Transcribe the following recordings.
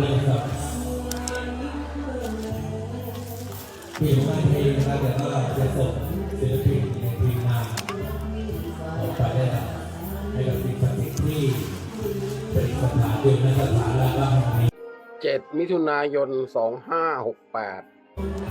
เริ่มครับเปลี่ยนมาเพลงนะครับแต่ว่าจะส่งศิลปินในทีมงานออกไปได้แล้วให้กับสิ่งศักดิ์สิทธิ์ที่เป็นสถานเดียวในสถานและบ้านแห่งนี้7มิถุนายน 2568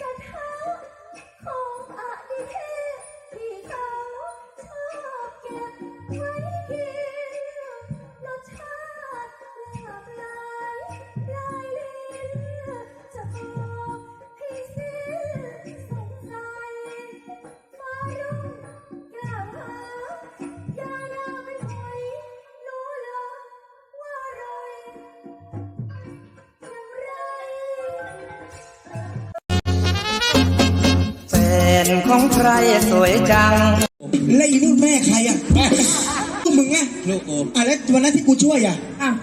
กระทะของอดีเทพที่เขาชอบเก็บไว้กิน นของใครสวยจัง แล้วอีนู่นแม่ใครอะกูมึงไงลูกกูอะแล้ววันนั้นที่กูช่วยอะอ้าว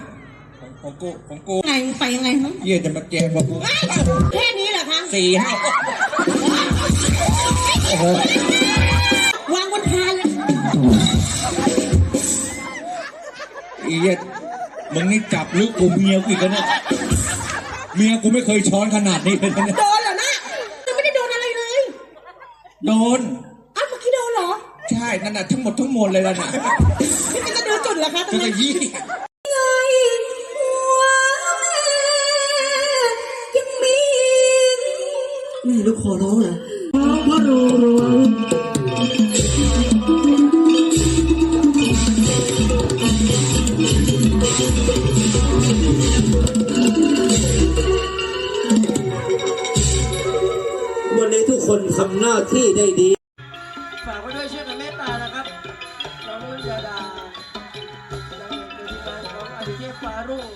ของกูของกูไงไปยังไงฮะเยี่ยจะมาแกงบอกกูแค่นี้เหรอคะสี่ห้าโอ้โหวางบนทานเลยอีเยี่ยมึงนี่จับลูกกูเมียกูอีกแล้วเนี่ยเมียกูไม่เคยช้อนขนาดนี้เลยนะ โดน อ้าวเมื่อกี้โดนเหรอใช่ นั่นน่ะทั้งหมดทั้งมวลเลยล่ะน่ะนี่มันจะดูจุดเหรอคะตรคืงอนั้กน ระยี่ไงหัวแม่ยังมีแม่ลูกขอร้องเหรอวันำหน้าที่ได้ดี ฝากไว้ด้วยช่วยกันเมตตานะครับน้องรุ่นยาดาจากเป็นทีมงานของอดิเทพฟารุ่ง